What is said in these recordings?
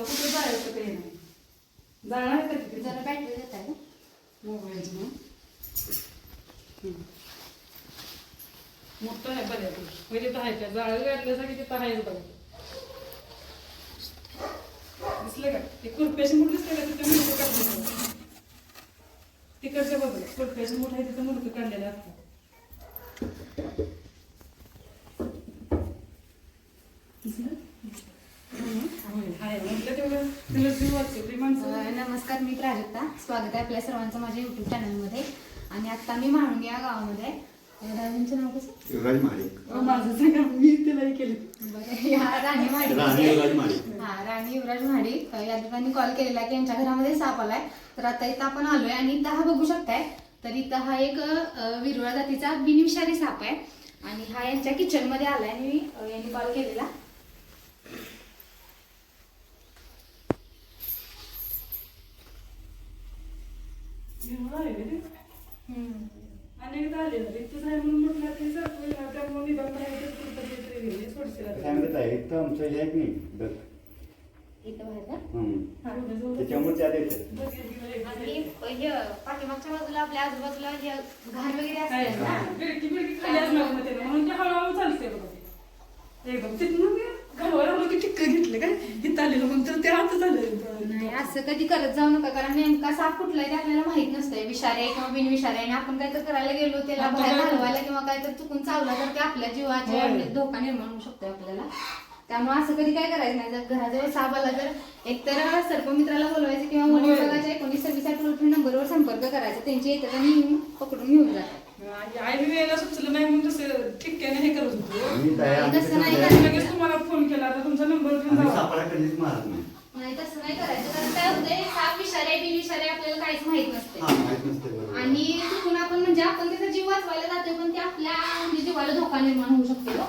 तिला कुठे जायचं काही नाही जाळा आहे का तिथे जरा बॅटरी देत आहे मोबाईलची हम्म. मोठं आहे बऱ्यापैकी म्हणजे तर आहे त्या जाळं गाडल्यासाठी तिथं आहेच बघा. दिसलं का? ते कुरप्याची मूठ दिसलं का? तिथं मुलगं काढलेलं तिकडच्या बाजूला कुरप्याची मूठ आहे तिथं मुलगं काढलेलं असतं दिसलं? होय, आहे. म्हटलं नमस्कार. मी प्राजक्ता. स्वागत आहे आपल्या सर्वांचं माझ्या युट्यूब चॅनलमध्ये आणि आता मी महाळुंगी या गावामध्ये आहे. अं, दादांचं नाव कसं? युवराज महाडिक अहो, माझं सांगा. मी तिलाही केलं. बरं या राणी महाडिक हा राणी युवराज महाडिक या ठिकाणी कॉल केलेला की यांच्या घरामध्ये साप आलाय. तर आता इथं आपण आलोय आणि इथं हा बघू शकताय. तर इथं हा एक विरळा जातीचा बिनविषारी साप आहे. आणि हा यांच्या किचनमध्ये आलाय. आणि यांनी कॉल केलेला. एवढं आहे का ते? अनेकदा आहे म्हणून म्हटलं ते सारखं येणार, त्यामुळे निदान बाहेर कुठं तरी गेले, सोडशील सांगत आहे इथं आमचं हे आहे की नाही इथं हम्म. त्याच्यामुळे आणि हे पाठीमागच्या बाजूला आपल्या आजूबाजूला हे घाण वगैरे ना? बिडकी बिडकी खाली असणार त्याला, म्हणून ते हळूहळू चालते बघा एकदम मी घालवायला लागलो की टिक्क घेतलं काय इथं आलेलं म्हणून तर ते आता झालं नाही असं कधी करत जाऊ नका कारण नेमका साप कुठलाय ते आपल्याला माहीत नसतंय. विषारी आहे किंवा बिनविषारी आहे आणि आपण काय तर करायला गेलो त्याला बाहेर घालवायला किंवा काय तर चुकून चावला तर ते आपल्या जीवाचे होय. धोका निर्माण होऊ शकतो आपल्याला. त्यामुळे असं कधी काय करायचं नाही. जर घराजवळ साप आला तर एकतर सर्पमित्राला बोलवायचं किंवा वन होय. विभागाच्या एकोणीस सव्वीस आठ टोल फ्री नंबरवर संपर्क करायचा. त्यांची येतात आणि पकडून घेऊन जातात आईने वेळेला सुचलं नाही म्हणून तसं ठिक्क्याने हे करत होतो आम्ही काय नाही, आम्ही तसं कसं नाही आहे, करायचं. लगेच तुम्हाला फोन केला आता तुमचा नंबर घेऊन आम्ही जावा. सापाला कधीच मारत नाही नाही तसं नाही करायचं कारण काय होतंय साप विषारी आहे बिनविषारी आहे आपल्याला काहीच माहीत नसते. हा माहीत नसते बरोबर. आणि चुकून आपण म्हणजे आपण त्याचा जीव वाचवायला जातोय पण ते आपल्या म्हणजे जीवाला धोका निर्माण होऊ शकतो हो.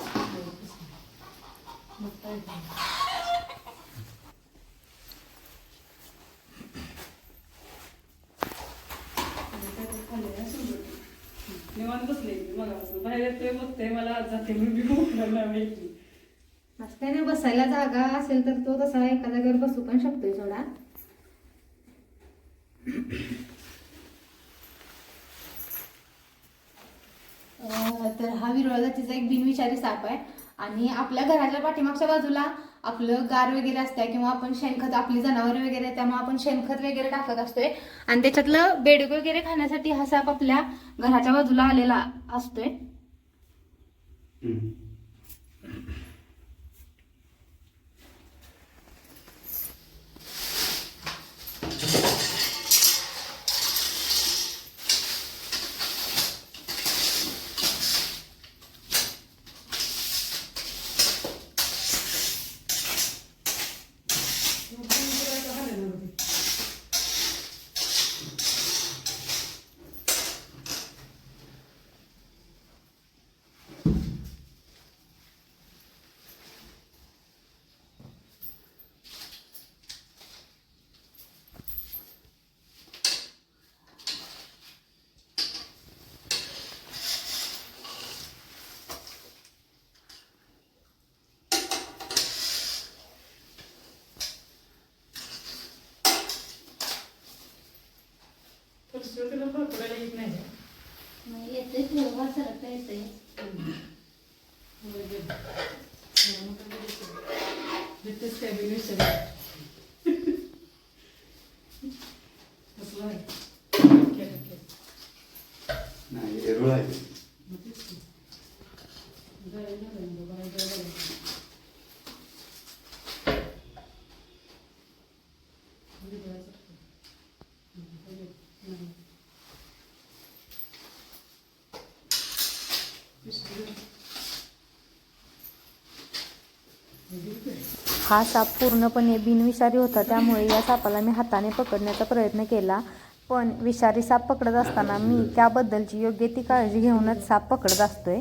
निवांत बसले मला असं बाहेर येतोय बघतोय मला आज जाते मी बी मोकळा नाही माहिती असं काही नाही बसायला जागा असेल तर तो तसा एका जागेवर बसू पण शकतोय थोडा तर हा विरळ तिचा एक बिनविचारी साप आहे. आणि आपल्या घराच्या पाठीमागच्या बाजूला आपलं गार वगैरे असतंय किंवा आपण शेणखत आपली जनावर वगैरे त्यामुळे आपण शेणखत वगैरे टाकत असतोय. आणि त्याच्यातलं बेडग वगैरे खाण्यासाठी हा साप आपल्या घराच्या बाजूला आलेला असतोय. हम्म. भरपूर येत नाही नाही येते थोडंफार सरकता येते काय बी कसलं आहे केलं, केलं. नाही आहे ते. मग तेच की. जायला लागलं, बाबा, जायला लागलं. वेगळाच असतो. हम्म, बघू. हम्म. पिशवी. हा साप पूर्णपणे बिनविषारी होता त्यामुळे या सापाला मी हाताने पकडण्याचा प्रयत्न केला. पण विषारी साप पकडत असताना मी त्याबद्दलची योग्य ती काळजी घेऊनच साप पकडत असतोय.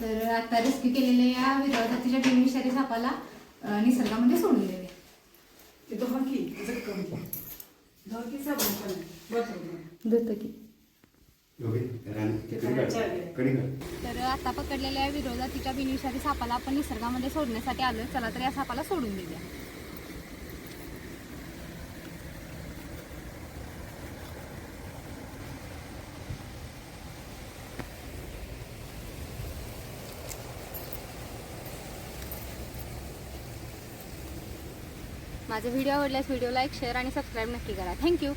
तर आता रेस्क्यू केलेल्या या विरळ जातीच्या बिनविषारी सापाला अं, निसर्गामध्ये सोडून काढ. तर आता पकडलेल्या विरोध जातीच्या बिनविषारी सापाला आपण निसर्गामध्ये सोडण्यासाठी आलो चला तर या सापाला सोडून देऊया. माझे व्हिडिओ आवडल्यास व्हिडिओ लाईक शेअर आणि सबस्क्राईब नक्की करा. Thank you.